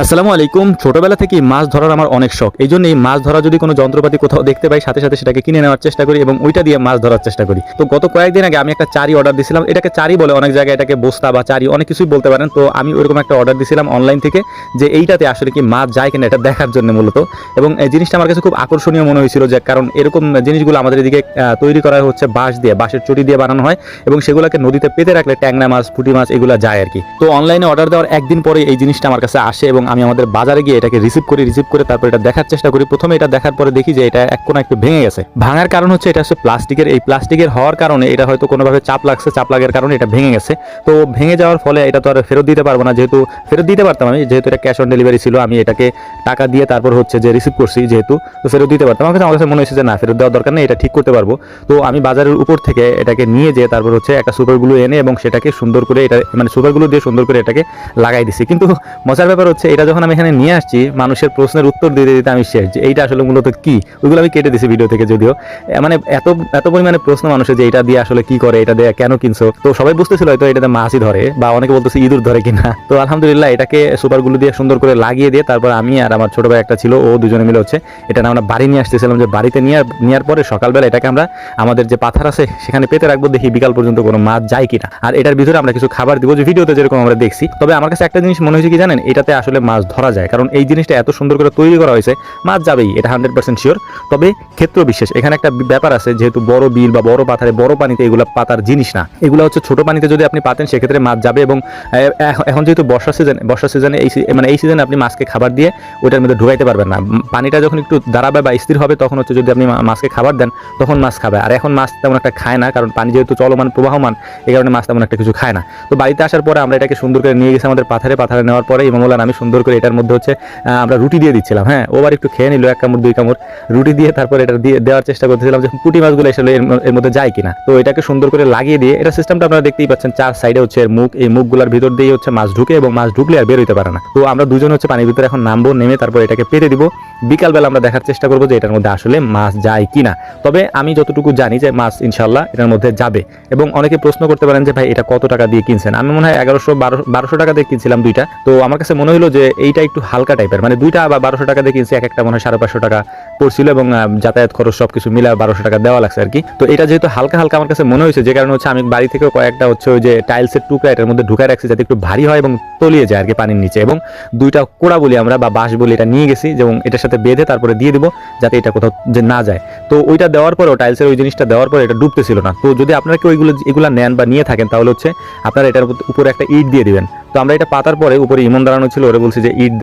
আসসালামু আলাইকুম। ছোটবেলা থেকেই মাছ ধরার আমার অনেক শখ। এই জন্যই মাছ ধরা যদি কোনো যন্ত্রপাতি কোথাও দেখতে পাই, সাথে সাথে সেটাকে কিনে নেওয়ার চেষ্টা করি এবং ওইটা দিয়ে মাছ ধরার চেষ্টা করি। তো গত কয়েকদিন আগে আমি একটা চারি অর্ডার দিয়েছিলাম এটাকে চারি বলে অনেক জায়গায় এটাকে বস্তা বা চারি অনেক কিছুই বলতে পারেন। তো আমি ওইরকম একটা অর্ডার দিয়েছিলাম অনলাইন থেকে যে এইটাতে আসলে কি মাছ যায় কিনা এটা দেখার জন্য মূলত। এবং এই জিনিসটা আমার কাছে খুব আকর্ষণীয় মনে হয়েছিল যে কারণ এরকম জিনিসগুলো আমাদের এদিকে তৈরি করা হচ্ছে বাঁশ দিয়ে, বাঁশের চটি দিয়ে বানানো হয় এবং সেগুলোকে নদীতে পেতে রাখলে ট্যাংরা মাছ, পুঁটি মাছ এগুলো যায় আর কি। তো অনলাইনে অর্ডার দেওয়ার একদিন পরে এই জিনিসটা আমার কাছে আসে এবং আমি আমাদের বাজারে গিয়ে এটাকে রিসিভ করি রিসিভ করে তারপর এটা দেখার চেষ্টা করি। প্রথমে এটা দেখার পরে দেখি যে এটা এক কোনা একটু ভেঙে গেছে। ভাঙার কারণ হচ্ছে এটা হচ্ছে প্লাস্টিকের, এই প্লাস্টিকের হওয়ার কারণে এটা হয়তো কোনোভাবে চাপ লাগছে, চাপ লাগার কারণে এটা ভেঙে গেছে। তো ভেঙে যাওয়ার ফলে এটা তো আর ফেরত দিতে পারব না, যেহেতু ফেরত দিতে পারতাম আমি, যেহেতু এটা ক্যাশ অন ডেলিভারি ছিল, আমি এটাকে টাকা দিয়ে তারপর হচ্ছে যে রিসিভ করছি যেহেতু, তো ফেরত দিতে পারতাম। আমার কাছে আমার কাছে মনে হয়েছে যে না, ফেরত দেওয়ার দরকার নেই, এটা ঠিক করতে পারব। তো আমি বাজারের উপর থেকে এটাকে নিয়ে যেয়ে তারপর হচ্ছে একটা সুপারগুলো এনে এবং সেটাকে সুন্দর করে এটা মানে সুপারগুলো দিয়ে সুন্দর করে এটাকে লাগাই দিছি। কিন্তু মজার ব্যাপার হচ্ছে এটা যখন আমি এখানে নিয়ে আসছি, মানুষের প্রশ্নের উত্তর দিতে দিতে আমি শেষ এইটা আসলে মূলত কি? ওইগুলো আমি কেটে দিছি ভিডিও থেকে যদিও। মানে এত এত পরিমাণে প্রশ্ন মানুষের যে এটা দিয়ে আসলে কি করে, এটা দিয়ে কেন কিনছো? তো সবাই বুঝতেছিল হয়তো এটাতে মাছই ধরে, বা অনেকে বলতেছে ইঁদুর ধরে কিনা। তো আলহামদুলিল্লাহ এটাকে সুপারগুলো দিয়ে সুন্দর করে লাগিয়ে দিয়ে তারপর আমি আর আমার ছোট ভাই একটা ছিল, ও দুজনে মিলে হচ্ছে এটা আমরা বাড়ি নিয়ে আসতেছিলাম যে বাড়িতে নিয়ে নেওয়ার পরে সকালবেলা এটাকে আমরা আমাদের যে পাথার আছে সেখানে পেতে রাখব, দেখি বিকাল পর্যন্ত কোনো মাছ যায় কিনা। আর এটার ভিতরে আমরা কিছু খাবার দিব, যে ভিডিওতে যেরকম আমরা দেখছি। তবে আমার কাছে একটা জিনিস মনে হয়েছে কি জানেন? এটাতে আসলে মাছ ধরা যায়। কারণ এই জিনিসটা এত সুন্দর করে তৈরি করা হয়েছে, মাছ যাবেই, এটা হান্ড্রেড পার্সেন্ট শিওর তবে ক্ষেত্র বিশেষ, এখানে একটা ব্যাপার আছে, যেহেতু বড় বিল বা বড় পাথারে বড় পানিতে এগুলো পাতার জিনিস না। এগুলো হচ্ছে ছোট পানিতে যদি আপনি পাতেন, সেক্ষেত্রে মাছ যাবে এবং এখন- যেহেতু বর্ষা সিজন বর্ষা সিজনে এই মানে এই সিজনে আপনি মাছকে খাবার দিয়ে ওইটার মধ্যে ঢুকাইতে পারবেন না। পানিটা যখন একটু দাঁড়াবে বা স্থির হবে, তখন হচ্ছে যদি আপনি মাছকে খাবার দেন, তখন মাছ খাবে। আর এখন মাছ তেমন একটা খায় না, কারণ পানি যেহেতু চলমান, প্রবাহমান, এই কারণে মাছ তেমন একটা কিছু খায় না। তো বাড়িতে আসার পরে আমরা এটাকে সুন্দর করে নিয়ে গেছি আমাদের পাথারে পাথারে নেওয়ার পরে ইমামুল্লাহ আমি সুন্দর করে এটার মধ্যে হচ্ছে আমরা রুটি দিয়ে দিচ্ছিলাম। হ্যাঁ ও আবার একটু খেয়ে নিল, এক কামড়, দুই কামড়। রুটি দিয়ে তারপর এটা দিয়ে দেওয়ার চেষ্টা করতেছিলাম যে পুঁটি মাছগুলো আসলে এর মধ্যে যায় কিনা। তো এটাকে সুন্দর করে লাগিয়ে দিয়ে, এটা সিস্টেমটা আপনারা দেখতেই পাচ্ছেন, চার সাইডে হচ্ছে এর মুখ, এই মুখগুলোর ভিতর দিয়ে হচ্ছে মাছ ঢুকে এবং মাছ ঢুকলে আর বের হইতে পারে না। তো আমরা দুজন হচ্ছে পানির ভিতরে এখন নামবো, নেমে তারপর এটাকে পেতে দিব। বিকালবেলা আমরা দেখার চেষ্টা করব যে এটার মধ্যে আসলে মাছ যায় কিনা। তবে আমি যতটুকু জানি যে মাছ ইনশাল্লাহ এটার মধ্যে যাবে। এবং অনেকে প্রশ্ন করতে পারেন যে ভাই, এটা কত টাকা দিয়ে কিনছেন? আমি মনে হয় এগারোশো বারোশো টাকা দিয়ে কিনছিলাম দুইটা। তো আমার কাছে মনে হলো যে এইটা একটু হালকা টাইপের মানে দুইটা বা বারোশো টাকা দিয়ে কিনছি এক একটা মনে হয় সাড়ে পাঁচশো টাকা পড়ছিল এবং যাতায়াত খরচ সবকিছু মিলে বারোশো টাকা দেওয়া লাগছে আর কি তো এটা যেহেতু হালকা হালকা আমার কাছে মনে হয়েছে, যে কারণে হচ্ছে আমি বাড়ি থেকে কয়েকটা হচ্ছে ওই যে টাইলসের টুকরা এটার মধ্যে ঢুকায় রাখছি যাতে একটু ভারী হয় এবং তলিয়ে যায় আর কি পানির নিচে। এবং দুইটা কোড়া বলি আমরা, বা বাঁশ বলি এটা নিয়ে গেছি এবং এটার সাথে বেঁধে তারপরে দিয়ে দিব যাতে এটা কোথাও যে না যায়। তো ওইটা দেওয়ার পরেও টাইলসের ওই জিনিসটা দেওয়ার পরে এটা ডুবতেছিল না। তো যদি আপনারা কেউ ওইগুলো এগুলো নেন বা নিয়ে থাকেন, তাহলে হচ্ছে আপনারা এটার উপরে একটা ইট দিয়ে দিবেন। তো আমরা এটা পাতার পরে উপরে ইমন দাঁড়ানো ছিল ওরা বলছে যে ইট